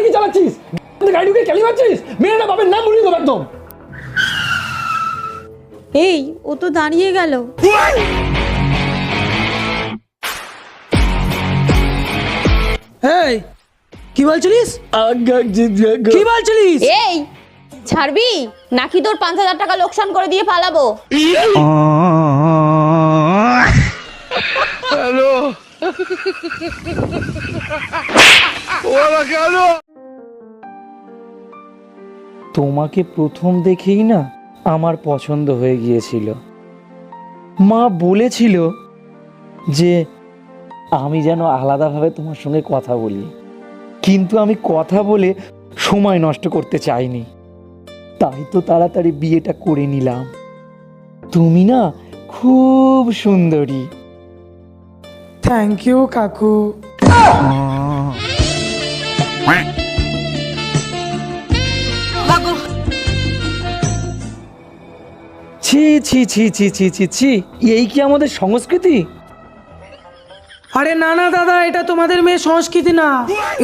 গাড়ি কি চালাচ্ছিস? গাড়ি ঢুকে কেলি মারছিস? মেয়েরা বাপের নাম বলিয়ে দেবো একদম। এই ও তো দাঁড়িয়ে গেল। এই কি বলছিলিস? কি বলছিলিস? এই ছাড়বি? নাকি তোর পাঁচ হাজার টাকা লোকসান করে দিয়ে পালাবো? তোমাকে প্রথম দেখেই না আমার পছন্দ হয়ে গিয়েছিল। মা বলেছিল যে আমি যেন আলাদাভাবে তোমার সঙ্গে কথা বলি। কিন্তু আমি কথা বলে সময় নষ্ট করতে চাইনি। তাই তো তাড়াতাড়ি বিয়েটা করে নিলাম। তুমি না খুব সুন্দরী। থ্যাংক ইউ কাকু। ছি ছি ছি ছি ছি ছি। ছি এই কি আমাদের সংস্কৃতি? আরে না না দাদা এটা তোমাদের মেয়ে সংস্কৃতি না।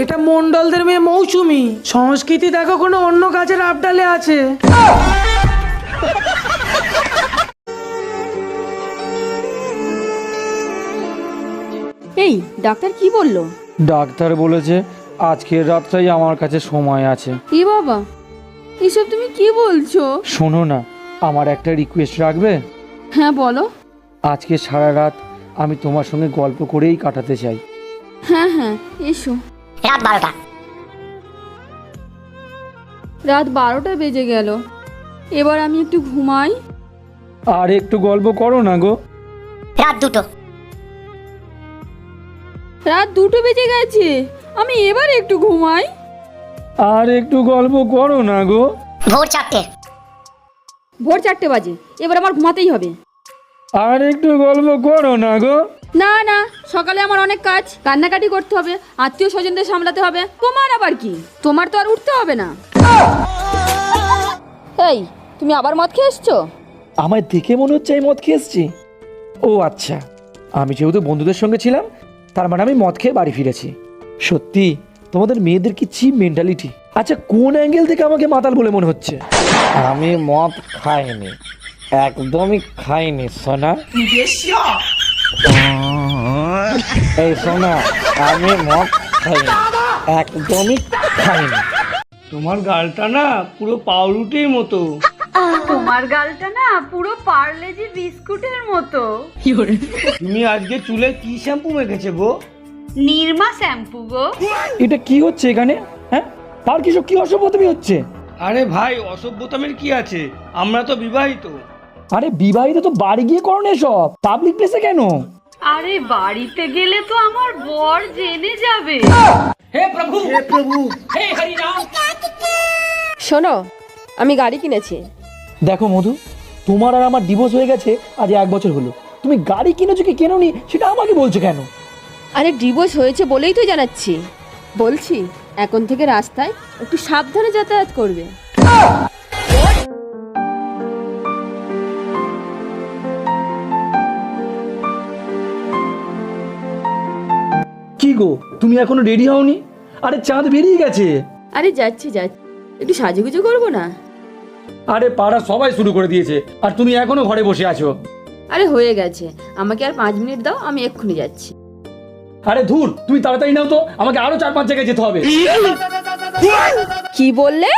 এটা মন্ডলদের মেয়ে মৌসুমি। সংস্কৃতি দেখো কোনো অন্য কাজের আপডালে আছে। এই ডাক্তার কি বলল? ডাক্তার বলেছে আজকের রাতটাই আমার কাছে সময় আছে। এ বাবা এসব তুমি কি বলছো? শোনো না আমার একটা রিকোয়েস্ট রাখবে? হ্যাঁ বলো। আজকে সারা রাত আমি তোমার সঙ্গে গল্প করেই কাটাতে চাই। হ্যাঁ হ্যাঁ এসো। রাত বারোটা। রাত বারোটা বেজে গেল। এবার আমি একটু ঘুমাই। আর একটু গল্প করো না গো। রাত দুটো। রাত দুটো বেজে গেছে। আমি এবার একটু ঘুমাই। আর একটু গল্প করো না গো। ভোর চারটে। ভোর চারটে বাজে। এবার আমার ঘুমাতেই হবে। আর একটু গল্প করো না গো। না না সকালে আমার অনেক কাজ। কান্নাকাটি করতে হবে আত্মীয় স্বজনদের সামলাতে হবে। তোমার আবার কি? তোমার তো আর উঠতে হবে না। এই তুমি আবার মদ খেয়ে এসছো? আমার দেখে মনে হচ্ছে আমি মদ খেয়ে এসছি। ও আচ্ছা আমি যেহেতু বন্ধুদের সঙ্গে ছিলাম তার মানে আমি মদ খেয়ে বাড়ি ফিরেছি। সত্যি তোমাদের মেয়েদের কি চিপ মেন্টালিটি আচ্ছা কোন অ্যাঙ্গেল থেকে আমাকে মাতাল বলে মনে হচ্ছে? আমি মদ খাইনি একদমই খাইনি সোনা। এই সোনা আমি মদ খাইনি একদমই খাইনি। তোমার গালটা না পুরো পাউরুটির মতো। তোমার গালটা না পুরো পার্লেজি বিস্কুটের মতো। তুমি আজকে চুলে কি শ্যাম্পু মেখেছে গো? নির্মা শ্যাম্পু গো। এটা কি হচ্ছে এখানে? আর কিছু কি অসভ্যতমি হচ্ছে? আরে ভাই অসভ্যতামের কি আছে? আমরা তো বিবাহিত। আরে বিবাহিত তো বাড়ি গিয়ে করো না সব পাবলিক প্লেসে কেন? আরে বাড়িতে গেলে তো আমার বর জেনে যাবে। হে প্রভু! হে প্রভু! হে হরিনাম শোনো আমি গাড়ি কিনেছি। দেখো মধু তোমার আর আমার ডিভোর্স হয়ে গেছে আজ এক বছর হলো। তুমি গাড়ি কিনেছো কি কেননি সেটা আমাকে বলছো কেন? আরে ডিভোর্স হয়েছে বলেই তো জানাচ্ছি। বলছি এখন থেকে রাস্তায় একটু সাবধানে যাতায়াত করবে। কি গো তুমি এখনও রেডি হওনি? আরে চাঁদ বেরিয়ে গেছে। আরে যাচ্ছি যাচ্ছি। একটু সাজুগুজু করব না? আরে পাড়া সবাই শুরু করে দিয়েছে আর তুমি এখনও ঘরে বসে আছো। আরে হয়ে গেছে। আমাকে আর পাঁচ মিনিট দাও আমি এক্ষুনি যাচ্ছি। আরে ধুর তুমি তাড়াতাড়ি নাও তো আমাকে আরও চার পাঁচ জায়গায় যেতে হবে। কি বললে?